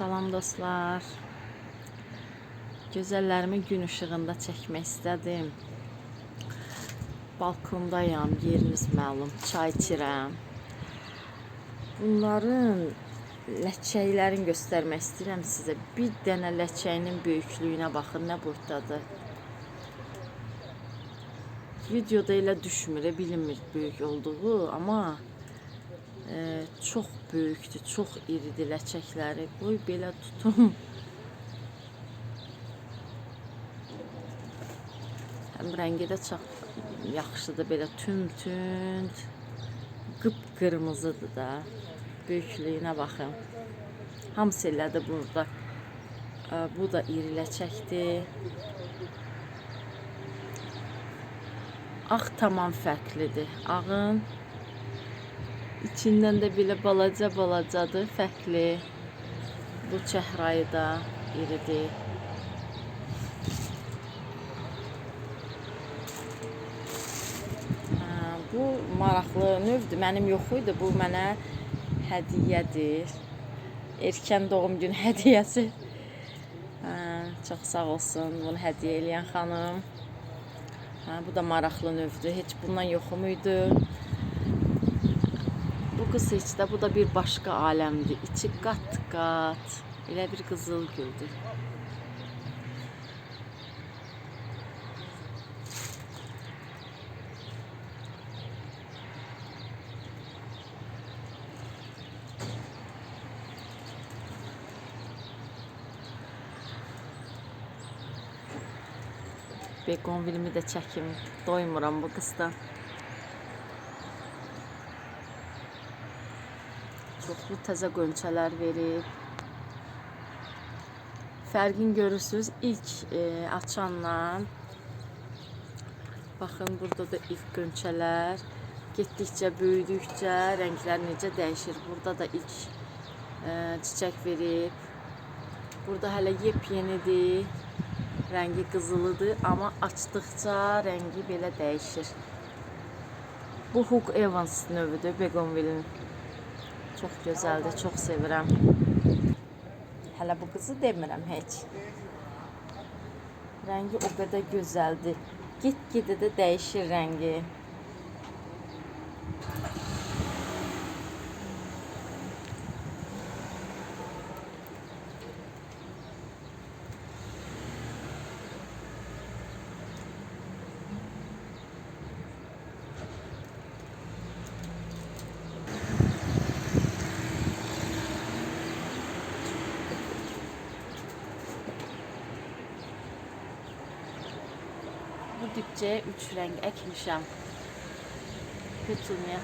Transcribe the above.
Salam dostlar. Gözəllərimi gün işığında çəkmək istədim. Balkondayam, yeriniz məlum, çay içirəm. Bunların ləçəklərini göstərmək istəyirəm sizə. Bir dənə ləçəyinin böyüklüyünə baxın, nə boydadır. Videoda elə düşmür, bilinmir böyük olduğu, amma e, çox böyükdür, çox iridir ləçəkləri. Qoy belə tutum. Həm rəngi də çox yaxşıdır, belə tünd-tünd, qıpqırmızıdır da. Böyüklüyünə baxın. Hamısı elədir burada. Bu da iri ləçəkdir. Ağ tamam fərqlidir. Ağın içindən də belə balaca balacadır, fərqli. Bu çəhrayı da iridir. Bu maraqlı növdür. Mənim yox idi. Bu mənə hədiyyədir. Erkən doğum günü hədiyyəsi. Hə, çox sağ olsun bunu hədiyyə eləyən xanım. Hə, bu da maraqlı növdür. Heç bundan yoxum idi. Heç də bu da bir başqa aləmdir. İçi qat-qat. Elə bir qızıl güldür. Begonvilimi də çəkim. Doymuram bu qızdan. Çoxlu təzə qönçələr verib. Fərqini görürsüz ilk e, açanla. Baxın burada da ilk qönçələr. Getdikcə böyüdükcə rənglər necə dəyişir. Burada da ilk e, çiçək verib. Burada hələ yepyenidir. Rəngi qızılıdır, amma açdıqca rəngi belə dəyişir. Bu Hugh Evans növüdür Begonvilin. Çox gözəldir, çox sevirəm. Hələ bu qızı demirəm heç. Rəngi o qədər gözəldir. Get-gedə də dəyişir rəngi. Bu dipçəyə 3 rəng əkmişəm. Petuniya.